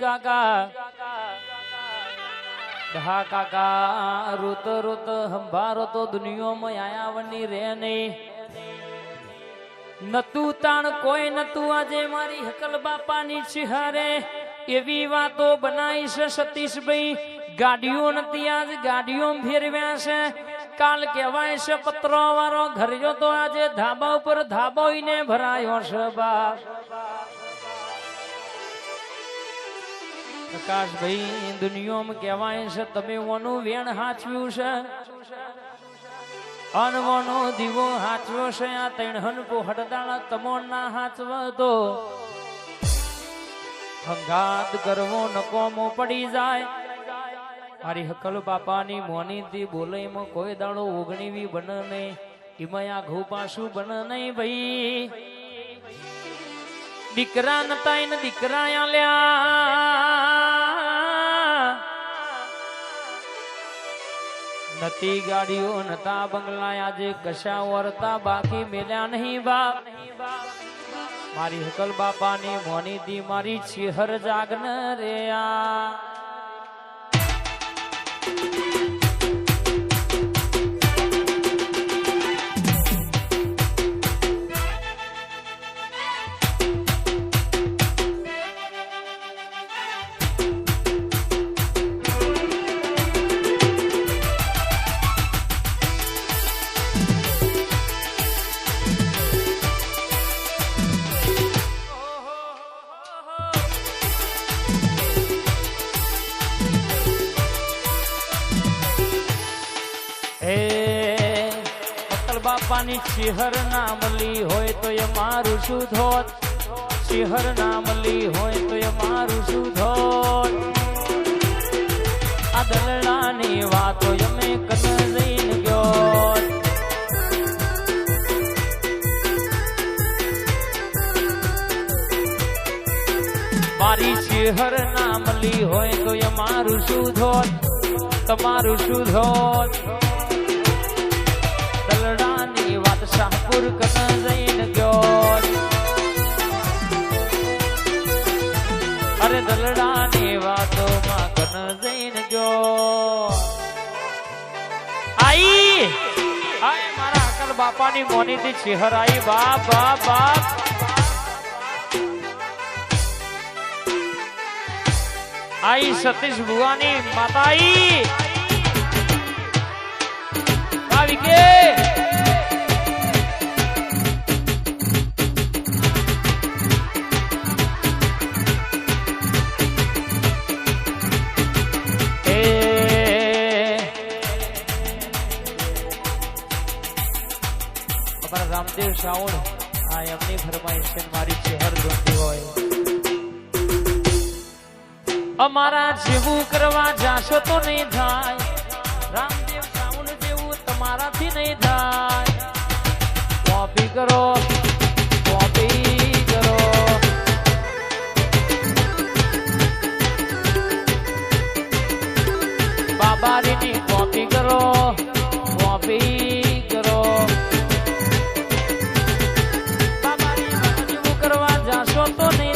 કાકા હા કાકા રોત રોત હંભારો તો દુનિયામાં આયાવની રે નહીં નતું તાણ કોઈ નતું આજે મારી હકલ બાપાની છિહારે એવી વાતો બનાવી છે સતીશભાઈ ગાડીઓ નથી આજ ગાડીઓ ફેરવ્યા છે કાલ કહેવાય છે પત્રો વાળો ઘર તો આજે ધાબા ઉપર ધાબોઈને ભરાયો છે બાપ પ્રકાશભાઈ દુનિયામાં કહેવાય છે, તમે ઓનું વેણ હાચવ્યું છે. અનવનો દીવો હાચવ્યો છે, આ તૈણહન પોહડદાણા તમો ના હાચવ તો હંગાત કરવો નકોમો પડી જાય. મારી હકલ બાપાની મોની થી બોલે, એમાં કોઈ દાડો ઓગણીવી બન નહીં. એમાં આ ઘઉં પાછું બન નહીં ભાઈ. દીકરા નતા દીકરા આલ્યા. નતી ગાડીઓ, નતા બંગલા, આજે કશા વરતા બાકી મેલ્યા નહીં બાપ. મારી હકલ બાપાની મોની દી મારી ચિહર જાગન રે આ. બાપાની શિહર નામલી હોય તો એ મારું શું ધોત શિહર નામલી હોય તો એ મારું શું ધોત આ દલડાની વાતો અમે કન જઈને ગયો મારી શિહર નામલી હોય તો એ મારું શું ધોત તમારું શું ધોત કન જઈને ગયો અરે દલડાની વાતો માં કન બાપાની મોની થી ચિહર બાપ બાપ બાપ આઈ સતીશ ભુવાની માતા આવી કે રામદેવ શાવણ આ એમની ફરમાઈશ મારી ચહેર જોતી હોય. અમારા જેવું કરવા જાશો તો નહીં થાય. રામદેવ સાઉન્ડ જેવું તમારાથી નહીં થાય. કોપી કરો, કોપી કોપી કરો i'm trombone.